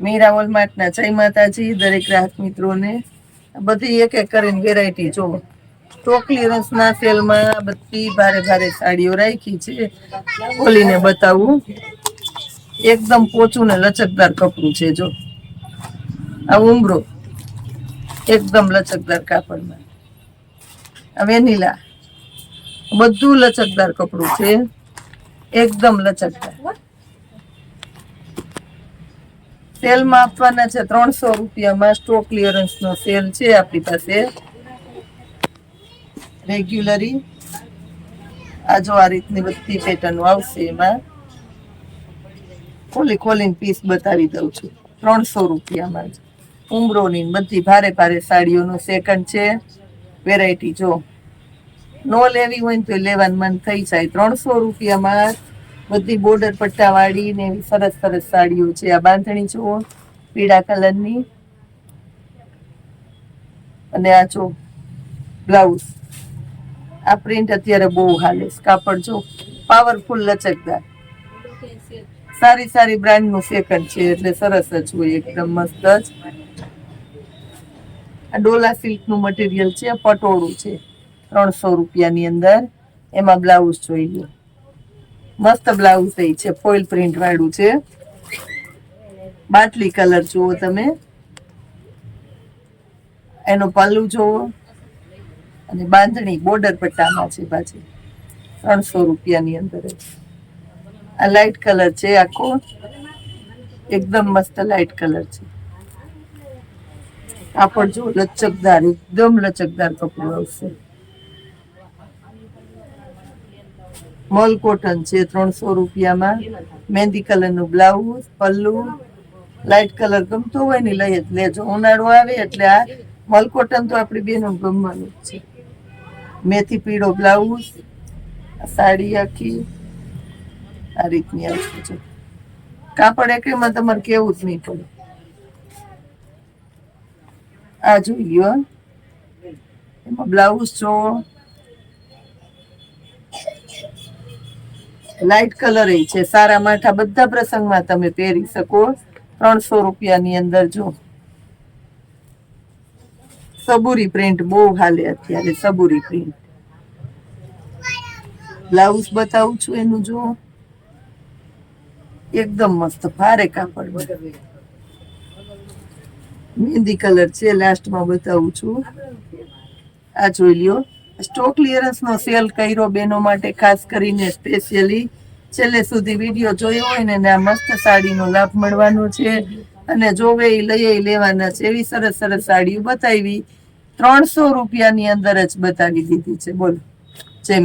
મીરા વોલમાર્ટના જય માતાજી, દરેક ગ્રાહક મિત્રોને. બધી એક એક કરીને વેરાયટી જો. સ્ટોક રસના સેલમાં બધી ભારે ભારે સાડીઓ રાખી છે. ખોલીને બતાવું. એકદમ પોચું ને લચકદાર કપડું છે જો. આ ઉમરો. એકદમ લચકદાર કાપડમાં. આ વેનીલા. બધું લચકદાર કપડું છે. એકદમ લચકદાર. સેલમાં આપવાના છે ત્રણસો રૂપિયામાં સ્ટોક ક્લિયરન્સ નો સેલ છે આપણી પાસે. રેગ્યુલરી આ જો આ રીતની બધી પેટર્નો આવશે એમાં. ખોલી ખોલીને પીસ બતાવી દઉં છું. ત્રણસો રૂપિયામાં જ. ઉમરોની બધી ભારે ભારે સાડીઓનું સેકન્ડ છે. વેરાયટી જો. નો લેવી હોય ને તો લેવાનું મન થઈ જાય. ત્રણસો રૂપિયામાં બધી બોર્ડર પટ્ટાવાળી ને એવી સરસ સરસ સાડીઓ છે. આ બાંધણી જુઓ, પીળા કલરની. અને આ જો બ્લાઉઝ આ પ્રિન્ટ અત્યારે બહુ હાલે કાપડ જો પાવરફુલ લચકદાર. સારી સારી બ્રાન્ડનું સેકન્ડ છે એટલે સરસ જ હોય, એકદમ મસ્ત જ. આ ડોલા સિલ્કનું મટીરિયલ છે પટોળું છે, ત્રણસો રૂપિયાની અંદર. એમાં બ્લાઉઝ જોઈ લો. મસ્ત બ્લાઉઝ એ છે ફોઇલ પ્રિન્ટ વાળું છે. બાટલી કલર જુઓ તમે. એનો પલ્લુ જુઓ. અને બાંધણી બોર્ડર પટ્ટામાં છે પાછી. ત્રણસો રૂપિયાની અંદર આ લાઇટ કલર છે આખો. એકદમ મસ્ત લાઇટ કલર છે. કાપડ જો લચકદાર, એકદમ લચકદાર કપડું આવશે. મલ કોટન છે ત્રણસો રૂપિયામાં. મહેંદી કલરનું બ્લાઉઝ, પલ્લુ. લાઇટ કલર ગમતો હોય ને લઈ લેજો. ઉનાળો આવે એટલે આ મોલ કોટન તો આપણી બેનો ગમવાનું છે. મેથી પીળો બ્લાઉઝ સાડી આખી. આ રીતની આવશે છે કાપડ એકમાં તમારે કેવું જ નહીં પડે. આ જોઈ ગયો એમાં બ્લાઉઝ જો લાઇટ કલર એ છે, સારા માઠા બધા પ્રસંગમાં તમે પહેરી શકો. ત્રણસો રૂપિયાની અંદર જો. સબુરી પ્રિન્ટ બહુ હાલે અત્યારે, સબુરી પ્રિન્ટ બ્લાઉઝ બતાવું છું એનું જો. એકદમ મસ્ત, ભારે કાપડ મહેંદી કલર છે લાસ્ટમાં બતાવું છું. આ જોઈ લ્યો. સ્ટોક ક્લિયરન્સનો સેલ કર્યો બેનો માટે ખાસ કરીને સ્પેશિયલી છેલ્લે સુધી વીડિયો જોયો હોય ને આ મસ્ત સાડીનો લાભ મળવાનો છે. અને જોવે એ લઈએ લેવાના છે, એવી સરસ સરસ સાડીઓ બતાવી. ત્રણસો રૂપિયાની અંદર જ બતાવી દીધી છે. બોલો. જય